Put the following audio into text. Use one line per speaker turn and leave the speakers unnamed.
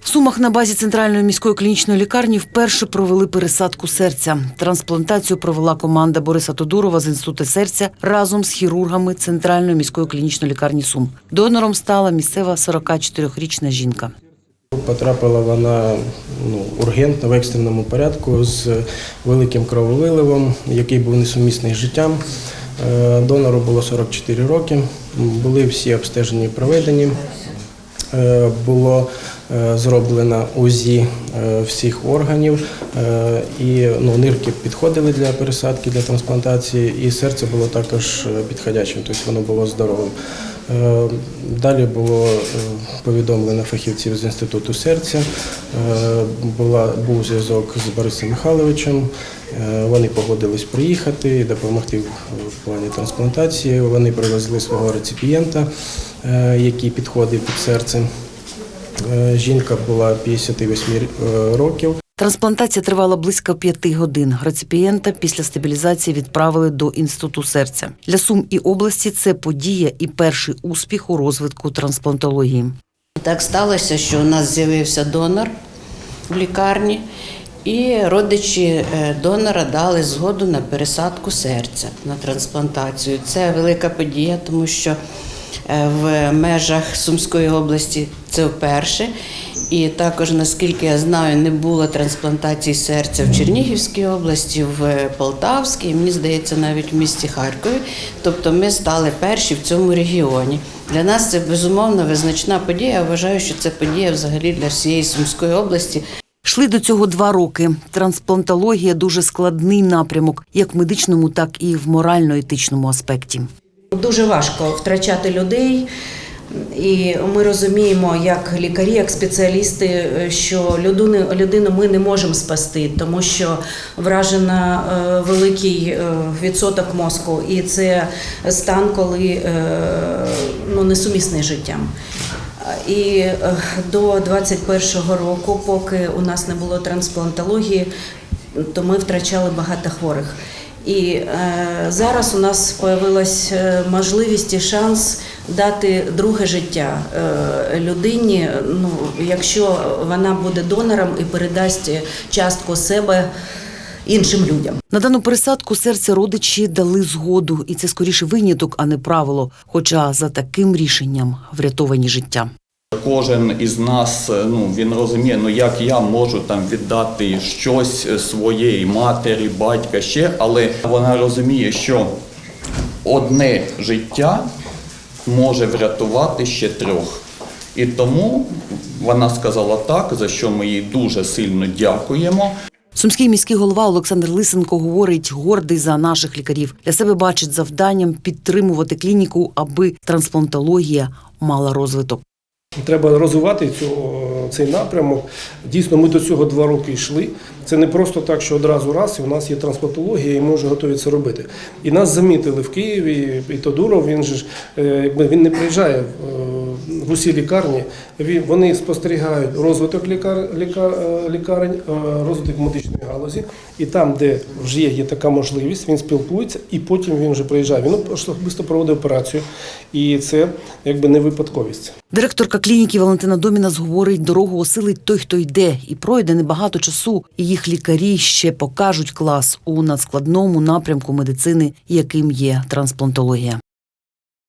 В Сумах на базі центральної міської клінічної лікарні вперше провели пересадку серця. Трансплантацію провела команда Бориса Тодурова з інституту серця разом з хірургами центральної міської клінічної лікарні Сум. Донором стала місцева 44-річна жінка.
Потрапила вона ну, ургентно в екстреному порядку з великим крововиливом, який був несумісний з життям. Е, Донору було 44 роки. Були всі обстеження проведені. Е, Було е, зроблено УЗІ е, всіх органів, і ну, нирки підходили для пересадки, для трансплантації, і серце було також підходячим, тобто воно було здоровим. Е, Далі було е, повідомлено фахівців з інституту серця. Е, Була був зв'язок з Борисом Михайловичем. Вони погодились приїхати і допомогти в плані трансплантації. Вони привезли свого реципієнта, який підходив під серце. Жінка була 58 років.
Трансплантація тривала близько п'яти годин. Реципієнта після стабілізації відправили до інституту серця. Для Сум і області це подія і перший успіх у розвитку трансплантології.
Так сталося, що у нас з'явився донор в лікарні, і родичі е, донора дали згоду на пересадку серця на трансплантацію. Це велика подія, тому що в межах Сумської області це вперше. І також, наскільки я знаю, не було трансплантації серця в Чернігівській області, в Полтавській, мені здається, навіть в місті Харкові. Тобто ми стали перші в цьому регіоні. Для нас це безумовно визначна подія. Я вважаю, що це подія взагалі для всієї Сумської області.
Йшли до цього два роки. Трансплантологія дуже складний напрямок, як в медичному, так і в морально-етичному аспекті.
Дуже важко втрачати людей. І ми розуміємо, як лікарі, як спеціалісти, що людину, людину ми не можемо спасти, тому що вражена е, великий е, відсоток мозку, і це стан, коли е, ну, несумісний життям. І до 21-го року, поки у нас не було трансплантології, то ми втрачали багато хворих. І е, зараз у нас появилась е, можливість і шанс дати друге життя е, людині, ну, якщо вона буде донором і передасть частку себе іншим людям.
На дану пересадку серця родичі дали згоду, і це скоріше виняток, а не правило. Хоча за таким рішенням врятовані життя.
Кожен із нас е, ну він розуміє, ну як я можу там віддати щось е, своєї матері, батька ще, але вона розуміє, що одне життя може врятувати ще трьох. І тому вона сказала так, за що ми їй дуже сильно дякуємо.
Сумський міський голова Олександр Лисенко говорить, гордий за наших лікарів. Для себе бачить завданням підтримувати клініку, аби трансплантологія мала розвиток.
Треба розвивати цю, цей напрямок. Дійсно, ми до цього два роки йшли. Це не просто так, що одразу раз, і у нас є трансплантологія, і ми вже готові це робити. І нас замітили в Києві, і Тодуров, він же е, він не приїжджає е, в усі лікарні. Вони спостерігають розвиток лікар, лікар, е, лікарень, е, розвиток медичної галузі. І там, де вже є, є така можливість, він спілкується, і потім він вже приїжджає. Він особисто проводить операцію, і це якби не випадковість.
Директорка клініки Валентина Домінас говорить, дорогу осилить той, хто йде, і пройде небагато часу. І їх лікарі ще покажуть клас у надскладному напрямку медицини, яким є трансплантологія.